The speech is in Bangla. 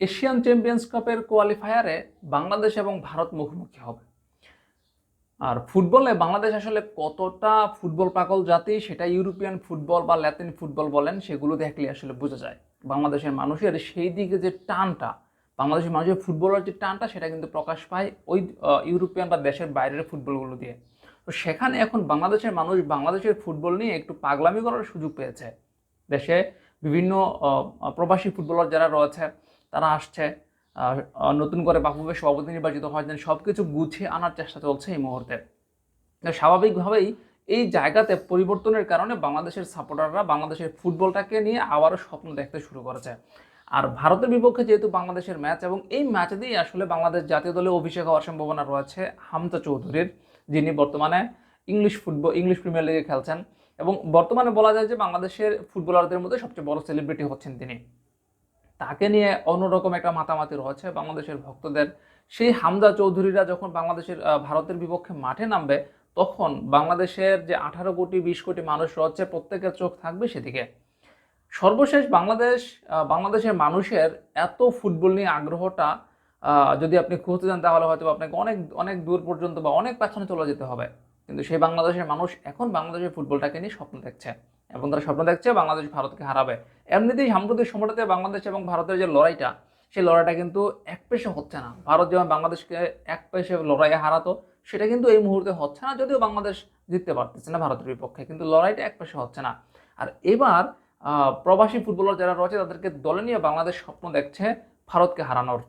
এশিয়ান চ্যাম্পিয়ন্স কাপের কোয়ালিফায়ারে বাংলাদেশ এবং ভারত মুখোমুখি হবে। আর ফুটবলে বাংলাদেশ আসলে কতটা ফুটবল পাগল জাতি, সেটা ইউরোপিয়ান ফুটবল বা ল্যাতিন ফুটবল বলেন, সেগুলো দেখলে আসলে বোঝা যায়। বাংলাদেশের মানুষের সেই দিকে যে টানটা, বাংলাদেশের মানুষের ফুটবলের যে টানটা, সেটা কিন্তু প্রকাশ পায় ওই ইউরোপিয়ান বা দেশের বাইরের ফুটবলগুলো দিয়ে। তো সেখানে এখন বাংলাদেশের মানুষ বাংলাদেশের ফুটবল নিয়ে একটু পাগলামি করার সুযোগ পেয়েছে। দেশে বিভিন্ন প্রবাসী ফুটবলার যারা রয়েছে তারা আসছে নতুন করে বাফুফে সভাপতি নির্বাচিত হয়েছেন সব কিছু গুছিয়ে আনার চেষ্টা চলছে এই মুহূর্তে। স্বাভাবিকভাবেই এই জায়গাতে পরিবর্তনের কারণে বাংলাদেশের সাপোর্টাররা বাংলাদেশের ফুটবলটাকে নিয়ে আবারও স্বপ্ন দেখতে শুরু করেছে। আর ভারতের বিপক্ষে যেহেতু বাংলাদেশের ম্যাচ, এবং এই ম্যাচ দিয়েই আসলে বাংলাদেশ জাতীয় দলে অভিষেক হওয়ার সম্ভাবনা রয়েছে হামজা চৌধুরীর, যিনি বর্তমানে ইংলিশ ফুটবল, ইংলিশ প্রিমিয়ার লিগে খেলছেন। এবং বর্তমানে বলা যায় যে বাংলাদেশের ফুটবলারদের মধ্যে সবচেয়ে বড় সেলিব্রিটি হচ্ছেন তিনি। তাকে নিয়ে অন্যরকম একটা মাতামাতি রয়েছে বাংলাদেশের ভক্তদের। সেই হামজা চৌধুরীরা যখন বাংলাদেশের ভারতের বিপক্ষে মাঠে নামবে, তখন বাংলাদেশের যে আঠারো কোটি, বিশ কোটি মানুষ রয়েছে, প্রত্যেকের চোখ থাকবে সেদিকে। সর্বশেষ বাংলাদেশ বাংলাদেশের মানুষের এত ফুটবল নিয়ে আগ্রহটা যদি আপনি খুঁজতে যান, তাহলে হয়তো আপনাকে অনেক অনেক দূর পর্যন্ত বা অনেক পেছনে চলে যেতে হবে। কিন্তু সেই বাংলাদেশের মানুষ এখন বাংলাদেশের ফুটবলটাকে নিয়ে স্বপ্ন দেখছে। এবং তারা স্বপ্ন দেখছে বাংলাদেশ ভারতকে হারাবে। এমনিতেই সাম্প্রতিক সময়টাতে বাংলাদেশ এবং ভারতের যে লড়াইটা, সেই লড়াইটা কিন্তু এক পেশে হচ্ছে না। ভারত যেমন বাংলাদেশকে এক পেশে লড়াইয়ে হারাতো, সেটা কিন্তু এই মুহূর্তে হচ্ছে না যদিও বাংলাদেশ জিততে পারতেছে না ভারতের বিপক্ষে, কিন্তু লড়াইটা এক পেশে হচ্ছে না। আর এবার প্রবাসী ফুটবলার যারা রয়েছে, তাদেরকে দলে নিয়ে বাংলাদেশ স্বপ্ন দেখছে ভারতকে হারানোর।